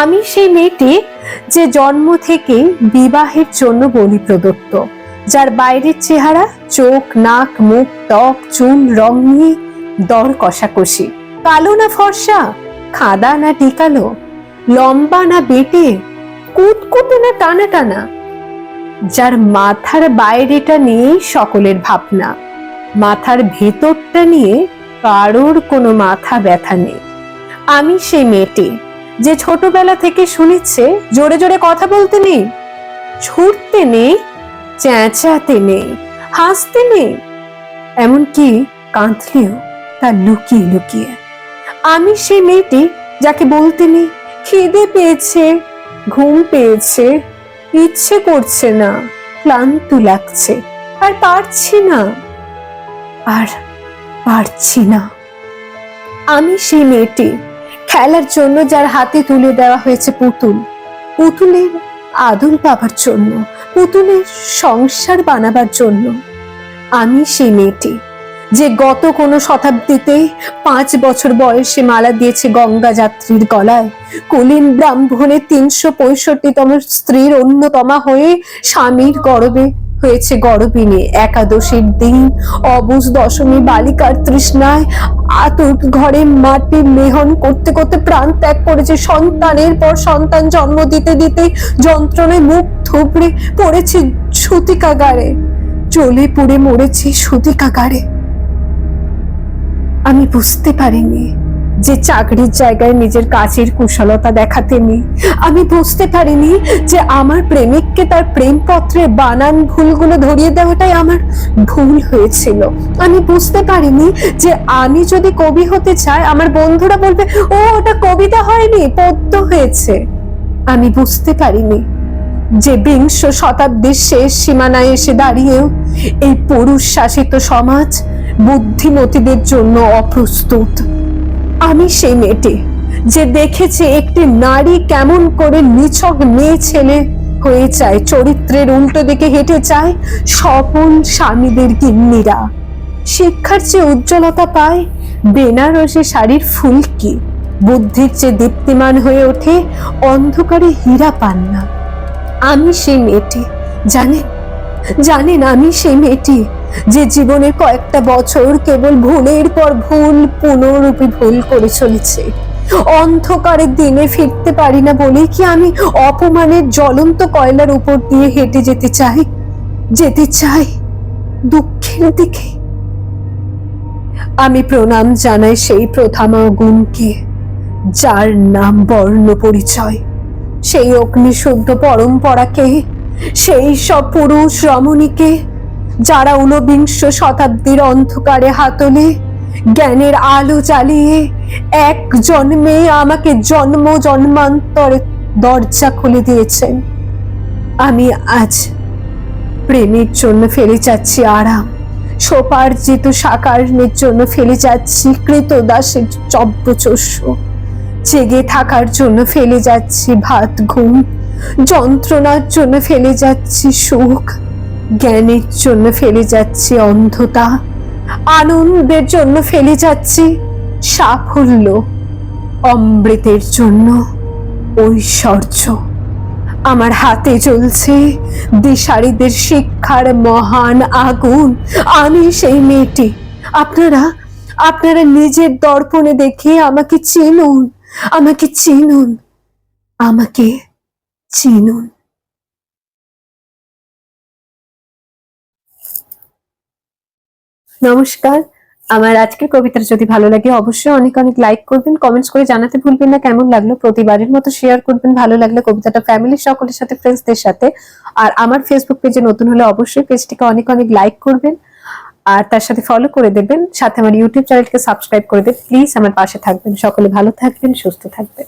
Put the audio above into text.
আমি সেই মেয়েটি যে জন্ম থেকে বিবাহের জন্য বলি প্রদত্ত, যার বাইরের চেহারা, চোখ, নাক, মুখ, ত্বক, চুল, রং নিয়ে দর কষাকষি। কালো না ফর্সা, খাদা না টিকালো, লম্বা না বেটে, কুটকুটে না টানা টানা, যার মাথার বাইরেটা নিয়েই সকলের ভাবনা, মাথার ভেতরটা নিয়ে কারোর কোনো মাথা ব্যথা নেই। আমি সেই মেয়েটি যে ছোটবেলা থেকে শুনেছে, জোরে জোরে কথা বলতে নেই, ছুটতে নেই, চেঁচাতে নেই, হাসতে নেই, এমনকি কাঁদলেও তা লুকিয়ে লুকিয়ে। আমি সেই মেয়েটি যাকে বলতে নেই, খিদে পেয়েছে, ঘুম পেয়েছে, ইচ্ছে করছে না, ক্লান্ত লাগছে, আর পারছি না, আর পারছি না। আমি সেই মেয়েটি খেলার জন্য যার হাতে তুলে দেওয়া হয়েছে পুতুল। পুতুলের আদল পাবার জন্য, পুতুলের সংসার বানাবার জন্য। আমি সেই মেয়েটি, যে গত কোনো শতাব্দীতে পাঁচ বছর বয়সে মালা দিয়েছে গঙ্গা যাত্রীর গলায়, কুলীন ব্রাহ্মণের তিনশো পঁয়ষট্টিতম স্ত্রীর অন্যতমা হয়ে স্বামীর গর্বে হয়েছে গর্বিনী। একাদশীর দিন অবুজ দশমী বালিকার তৃষ্ণায় আতুর ঘরে মাটি মেহন করতে করতে প্রাণ ত্যাগ করেছে সন্তানের পর সন্তান জন্ম দিতে দিতে যন্ত্রণায় মুখ থুবড়ে পড়েছে সুতিকাগারে। চলে পড়ে মরেছি সুতিকাগারে। আমি বুঝতে পারিনি। যে চাকরির জায়গায় নিজের কাজের কুশলতা দেখাতে নেই আমি বুঝতে পারিনি যে আমার প্রেমিককে তার প্রেমপত্রে বানান ভুলগুলো ধরিয়ে দেওয়াটাই আমার ভুল হয়েছিল। আমি বুঝতে পারিনি যে আমি যদি কবি হতে চাই, আমার বন্ধুরা বলবে, ও, ওটা কবিতা হয়নি, পদ্য হয়েছে। আমি বুঝতে পারিনি যে বিংশ শতাব্দীর শেষ সীমানায় এসে দাঁড়িয়েও এই পুরুষ শাসিত সমাজ বুদ্ধিমতীদের জন্য অপ্রস্তুত। আমি সেই মেয়েটি, যে দেখেছে একটি নারী কেমন করে নিছক মেয়ে ছেলে হয়ে যায়, চরিত্রের উল্টো দিকে হেঁটে যায় সফল স্বামীদের গিন্নিরা। শিক্ষার চেয়ে উজ্জ্বলতা পায় বেনারসে শাড়ির ফুলকি। বুদ্ধির চেয়ে দীপ্তিমান হয়ে ওঠে অন্ধকারে হীরা পান না আমি সেই মেয়েটি, জানেন? জানেন আমি সেই মেয়েটি? যে জীবনের কয়েকটা বছর কেবল ভুলের পর ভুল পুনরূপী ভুল করে চলেছে। অন্ধকারের দিনে ফিরতে পারি না বলে কি আমি অপমানের জ্বলন্ত কয়লার উপর দিয়ে হেঁটে যেতে চাই? যেতে চাই দুঃখের দিকে। আমি প্রণাম জানাই সেই প্রথামা গুণকে, যার নাম বর্ণ পরিচয়। সেই অগ্নিশুদ্ধ পরম্পরাকে, সেই সব পুরুষ রমণীকে যারা ঊনবিংশ শতাব্দীর অন্ধকারে হাতলে জ্ঞানের আলো জ্বালিয়ে এক জন্মে আমাকে জন্ম জন্মান্তরে দরজা খুলে দিয়েছেন। আমি আজ প্রেমের জন্য ফেলে যাচ্ছি আরাম, সোপার্জিত সাকারণের জন্য ফেলে যাচ্ছি কৃতদাসের চব্যচস্য জেগে থাকার জন্য ফেলে যাচ্ছি ভাত, ঘুম, যন্ত্রণার জন্য ফেলে যাচ্ছি সুখ। জ্ঞানের জন্য ফেলে যাচ্ছি, অন্ধতা। আনন্দের জন্য ফেলে যাচ্ছি, সাফল্য। অমৃতের জন্য ঐশ্বর্য। আমার হাতে চলছে দিশারিদের শিক্ষার মহান আগুন। আমি সেই মেয়েটি। আপনারা আপনারা নিজের দর্পণে দেখে আমাকে চিনুন আমাকে চিনুন আমাকে চিনুন। নমস্কার। আমার আজকের কবিতাটা যদি ভালো লাগে, অবশ্যই অনেক অনেক লাইক করবেন কমেন্টস করে জানাতে ভুলবেন না, কেমন লাগল প্রতিবারের মতো শেয়ার করবেন, ভালো লাগলে কবিতাটা ফ্যামিলির সকলের সাথে ফ্রেন্ডসদের সাথে। আর আমার ফেসবুক পেজে নতুন হলে অবশ্যই পেজটিকে অনেক অনেক লাইক করবেন। আর তার সাথে ফলো করে দেবেন, সাথে আমার ইউটিউব চ্যানেলটিকে সাবস্ক্রাইব করে দেবেন। প্লিজ আমার পাশে থাকবেন। সকলে ভালো থাকবেন, সুস্থ থাকবেন।